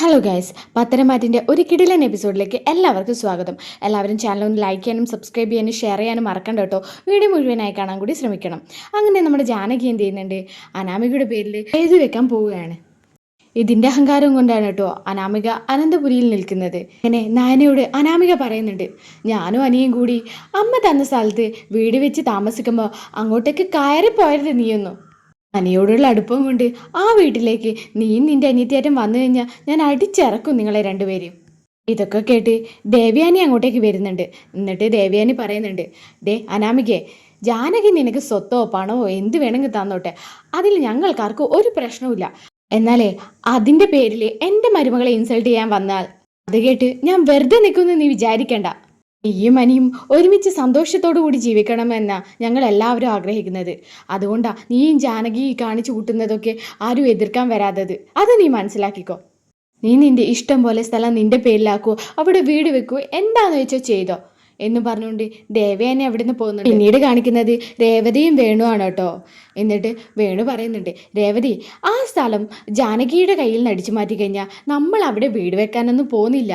Hello guys പത്തനംമാറ്റിന്റെ ഒരു കിടിലൻ എപ്പിസോഡിലേക്ക് എല്ലാവർക്കും സ്വാഗതം. എല്ലാവരും ചാനൽ ഒന്ന് ലൈക്ക് ചെയ്യാനും സബ്സ്ക്രൈബ് ചെയ്യാനും ഷെയർ ചെയ്യാനും മറക്കണ്ട കേട്ടോ. വീഡിയോ മുഴുവനായി കാണാൻ കൂടി ശ്രമിക്കണം. അങ്ങനെ നമ്മുടെ ജാനകി എന്ത് ചെയ്യുന്നുണ്ട്? അനാമികയുടെ പേരിൽ എഴുതി വെക്കാൻ പോവുകയാണ്. ഇതിന്റെ അഹങ്കാരം കൊണ്ടാണ് കേട്ടോ അനാമിക അനന്തപുരിയിൽ നിൽക്കുന്നത്. അങ്ങനെ നായനയോട് അനാമിക പറയുന്നുണ്ട് ഞാനും അനിയും കൂടി അമ്മ തന്ന സ്ഥലത്ത് വീട് വെച്ച് താമസിക്കുമ്പോൾ അങ്ങോട്ടേക്ക് കയറിപ്പോയത് നീയൊന്നു. അനിയോടുള്ള അടുപ്പം കൊണ്ട് ആ വീട്ടിലേക്ക് നീയും നിന്റെ അനിയത്തിയാറ്റം വന്നു കഴിഞ്ഞാൽ ഞാൻ അടിച്ചിറക്കും നിങ്ങളെ രണ്ടുപേരെയും. ഇതൊക്കെ കേട്ട് ദേവ്യാനി അങ്ങോട്ടേക്ക് വരുന്നുണ്ട്. എന്നിട്ട് ദേവ്യാനി പറയുന്നുണ്ട് ദേ അനാമികെ ജാനകി നിനക്ക് സ്വത്തോ പണമോ എന്ത് വേണമെങ്കിൽ തന്നോട്ടെ. അതിൽ ഞങ്ങൾക്കാർക്കും ഒരു പ്രശ്നവുമില്ല. എന്നാലേ അതിന്റെ പേരിൽ എന്റെ മരുമകളെ ഇൻസൾട്ട് ചെയ്യാൻ വന്നാൽ? അത് കേട്ട് ഞാൻ വെറുതെ നിൽക്കുമെന്ന് നീ വിചാരിക്കണ്ട. നീയും അനിയും ഒരുമിച്ച് സന്തോഷത്തോടു കൂടി ജീവിക്കണമെന്ന ഞങ്ങൾ എല്ലാവരും ആഗ്രഹിക്കുന്നത്. അതുകൊണ്ടാ നീയും ജാനകി കാണിച്ചു കൂട്ടുന്നതൊക്കെ ആരും എതിർക്കാൻ വരാത്തത്. അത് നീ മനസ്സിലാക്കിക്കോ. നീ നിന്റെ ഇഷ്ടം പോലെ സ്ഥലം നിന്റെ പേരിലാക്കൂ അവിടെ വീട് വെക്കൂ എന്താന്ന് വെച്ചോ ചെയ്തോ? എന്ന് പറഞ്ഞുകൊണ്ട് ദേവേനെ അവിടുന്ന് പോകുന്നുണ്ട് പിന്നീട് കാണിക്കുന്നത് രേവതിയും വേണുവാണ് കേട്ടോ. എന്നിട്ട് വേണു പറയുന്നുണ്ട് രേവതി ആ സ്ഥലം ജാനകിയുടെ കയ്യിൽ നിന്ന് അടിച്ചു മാറ്റി കഴിഞ്ഞാൽ നമ്മൾ അവിടെ വീട് വെക്കാനൊന്നും പോകുന്നില്ല.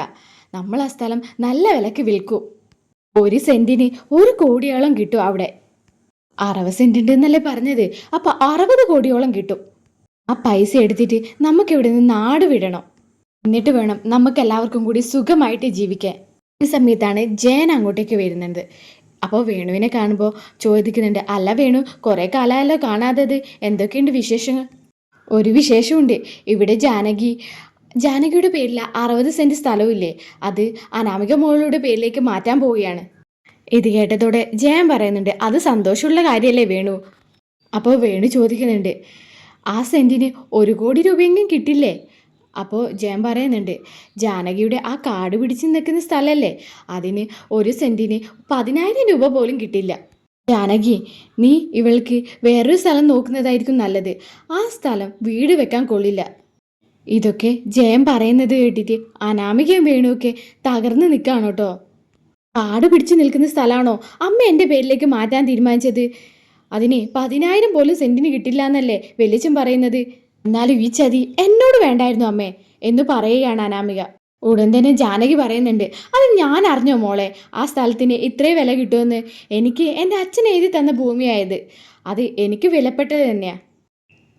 നമ്മൾ ആ സ്ഥലം നല്ല വിലക്ക് വിൽക്കൂ. ഒരു സെന്റിന് ഒരു കോടിയോളം കിട്ടും അവിടെ. അറുപത് സെന്റ് ഉണ്ടെന്നല്ലേ പറഞ്ഞത്? അപ്പൊ അറുപത് കോടിയോളം കിട്ടും. ആ പൈസ എടുത്തിട്ട് നമുക്ക് ഇവിടെ നിന്ന് നാട് വിടണം. എന്നിട്ട് വേണം നമുക്ക് എല്ലാവർക്കും കൂടി സുഖമായിട്ട് ജീവിക്കാൻ. ഈ സമയത്താണ് ജയൻ അങ്ങോട്ടേക്ക് വരുന്നത്. അപ്പോൾ വേണുവിനെ കാണുമ്പോൾ ചോദിക്കുന്നുണ്ട് അല്ല വേണു കുറേ കാലമല്ലോ കാണാത്തത്. എന്തൊക്കെയുണ്ട് വിശേഷങ്ങൾ? ഒരു വിശേഷമുണ്ട്. ഇവിടെ ജാനകി ജാനകിയുടെ പേരിൽ അറുപത് സെന്റ് സ്ഥലമില്ലേ അത് അനാമിക മോളുടെ പേരിലേക്ക് മാറ്റാൻ പോവുകയാണ്. ഇത് കേട്ടതോടെ ജയൻ പറയുന്നുണ്ട് അത് സന്തോഷമുള്ള കാര്യമല്ലേ വേണു? അപ്പോൾ വേണു ചോദിക്കുന്നുണ്ട് ആ സെന്റിന് ഒരു കോടി രൂപയെങ്കിലും കിട്ടില്ലേ? അപ്പോൾ ജയൻ പറയുന്നുണ്ട് ജാനകിയുടെ ആ കാട് പിടിച്ച് നിൽക്കുന്ന സ്ഥലമല്ലേ അതിന് ഒരു സെന്റിന് പതിനായിരം രൂപ പോലും കിട്ടില്ല. ജാനകി നീ ഇവൾക്ക് വേറൊരു സ്ഥലം നോക്കുന്നതായിരിക്കും നല്ലത്. ആ സ്ഥലം വീട് വെക്കാൻ കൊള്ളില്ല. ഇതൊക്കെ ജയം പറയുന്നത് കേട്ടിട്ട് അനാമികയും വേണുവൊക്കെ തകർന്നു നിൽക്കുകയാണ് കേട്ടോ. കാട് പിടിച്ചു നിൽക്കുന്ന സ്ഥലമാണോ? അമ്മ എന്റെ പേരിലേക്ക് മാറ്റാൻ തീരുമാനിച്ചത്? അതിന് പതിനായിരം പോലും സെന്റിന് കിട്ടില്ല എന്നല്ലേ വെളിച്ചം പറയുന്നത്? എന്നാലും ഈ ചതി എന്നോട് വേണ്ടായിരുന്നു അമ്മേ എന്ന് പറയുകയാണ് അനാമിക. ഉടൻ തന്നെ ജാനകി പറയുന്നുണ്ട് അത് ഞാൻ അറിഞ്ഞോ മോളെ? ആ സ്ഥലത്തിന് ഇത്രേ വില കിട്ടുമെന്ന് എനിക്ക് എന്റെ അച്ഛൻ എഴുതി തന്ന ഭൂമിയായത്. അത് എനിക്ക് വിലപ്പെട്ടത് തന്നെയാ.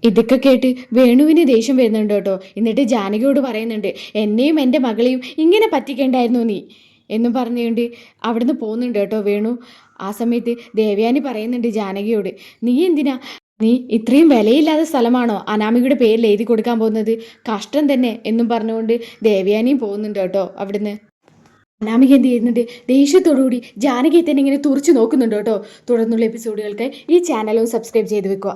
ഇതൊക്കെ കേട്ട് വേണുവിന് ദേഷ്യം വരുന്നുണ്ട് കേട്ടോ. എന്നിട്ട് ജാനകിയോട് പറയുന്നുണ്ട് എന്നെയും എന്റെ മകളെയും ഇങ്ങനെ പറ്റിക്കേണ്ടായിരുന്നു നീ. എന്നും പറഞ്ഞുകൊണ്ട് അവിടുന്ന് പോകുന്നുണ്ട് കേട്ടോ വേണു. ആ സമയത്ത് ദേവയാനി പറയുന്നുണ്ട് ജാനകിയോട് നീ എന്തിനാ? നീ ഇത്രയും വിലയില്ലാത്ത സ്ഥലമാണോ അനാമികയുടെ പേരിൽ എഴുതി കൊടുക്കാൻ പോകുന്നത്? കഷ്ടം തന്നെ എന്നും പറഞ്ഞുകൊണ്ട് ദേവയാനിയും പോകുന്നുണ്ട് കേട്ടോ അവിടുന്ന്. അനാമിക എന്ത് ചെയ്യുന്നുണ്ട്? ദേഷ്യത്തോടുകൂടി ജാനകിയെ തന്നെ ഇങ്ങനെ തുറച്ചു നോക്കുന്നുണ്ട് കേട്ടോ. തുടർന്നുള്ള എപ്പിസോഡുകൾക്ക് ഈ ചാനലും സബ്സ്ക്രൈബ് ചെയ്ത് വെക്കുക.